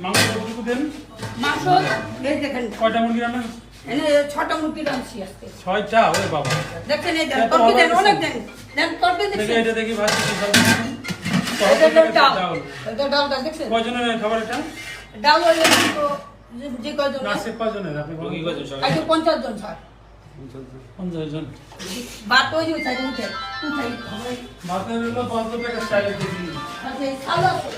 মাংস কতটুকু দেন মাংস এই দেখেন। কয়টা মুরগি রান্না? এনে ছটা মুরগি রাঁধছি আজকে। ছয়টা? ওরে বাবা। দেখছেন এই দেন তরকি দেন অনেক। দেন। দেন তরকি দেখি এটা দেখি ভাত কি সব এটা দেন ডাল এটা ডালটা দেখছেন? কয়জনের খাবার এটা ডাল হলে তো যে- কয়জন না সে কয়জনের? আপনি বলুন। আজকে পঞ্চাশ জন স্যার পঞ্চাশ জন। ওই উঠাই উঠাই আচ্ছা।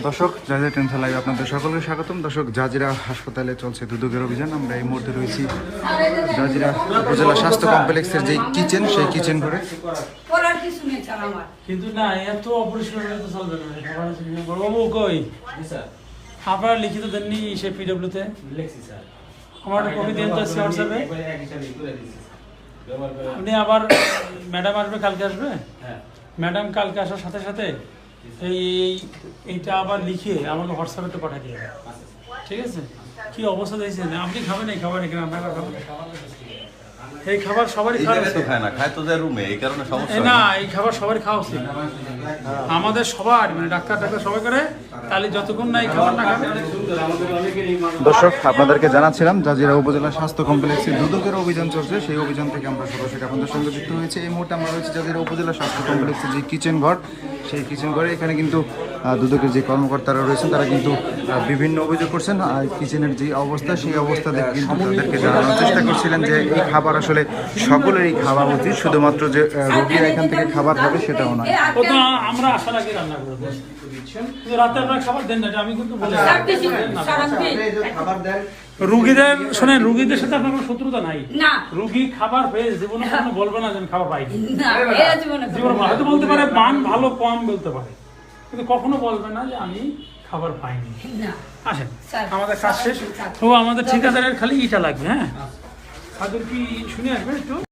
দর্শক জাজিরা টেন্সা লাইভ আপনাদের সকলকে স্বাগতম। দর্শক জাজিরা হাসপাতালে চলছে দুদকের অভিযান। আমরা এই মুহূর্তে রয়েছি জাজিরা উপজেলা স্বাস্থ্য কমপ্লেক্সের যে কিচেন সেই কিচেন ঘরে। করার কিছু নেই স্যার আমার কিন্তু না। এত চলবে না কই? আপনারা লিখিত দেননি সে পিডব্লিউতে আমার একটা কপি দিন তো হোয়াটসঅ্যাপে আপনি আবার ম্যাডাম আসবে কালকে আসবে? হ্যাঁ। ম্যাডাম কালকে আসার সাথে সাথে এই এই- এইটা আবার লিখে আমাকে হোয়াটসঅ্যাপে তো পাঠিয়ে দিয়ে ঠিক আছে? কি অবস্থা দিয়েছেন আপনি খাবেন এই খাবার এখানে আপনার খাবেন এই খাবার সবারই খাওয়া উচিত। খায় না খায় তো যায় রুমে এই কারণে সমস্যা না এই খাবার সবারই খাওয়া উচিত। আমাদের সবার মানে ডাক্তার ডাক্তার সবাই করে তাহলে যতক্ষণ না এই খাবার না খাবে দর্শক আপনাদেরকে জানাচ্ছিলাম জাজিরা উপজেলা স্বাস্থ্য কমপ্লেক্সে দুদকের অভিযান চলছে। সেই অভিযান থেকে আমরা সরাসরি আপনাদের সঙ্গে যুক্ত হয়েছে। এই মুহূর্তে আমরা রয়েছে জাজিরা উপজেলা স্বাস্থ্য কমপ্লেক্সের যে কিচেন ঘর। সেই কিচেন ঘরে এখানে কিন্তু দুদকের যে কর্মকর্তারা রয়েছেন তারা কিন্তু বিভিন্ন অভিযোগ করছেন। আর কিচেনের যে অবস্থা সেই অবস্থা দেখে কিন্তু তাদেরকে জানানোর চেষ্টা করছিলেন যে এই খাবার আসলে সকলেরই খাওয়া উচিত। শুধুমাত্র যে রোগীরা এখান থেকে খাবার খাবে সেটাও নয়। আমরা আসার আগে রান্না করে রাতে আপনারা খাবার দেন না আমি কিন্তু বলে স্যার রুগীদের শোনেন রুগীদের সাথে আপনার কোনো শত্রুতা নাই। না। রুগী খাবার পেয়ে জীবনে কোনো বলবে না যে আমি খাবার পাইনি। না জীবনে জীবনে হয়তো বলতে পারে মান ভালো কম বলতে পারে। কিন্তু কখনো বলবে না যে আমি খাবার পাইনি। না। আসেন আমাদের কাজ শেষ। তো আমাদের ঠিকাদারের খালি ইটা লাগবে হ্যাঁ? তাদের কি শুনে আসবে একটু?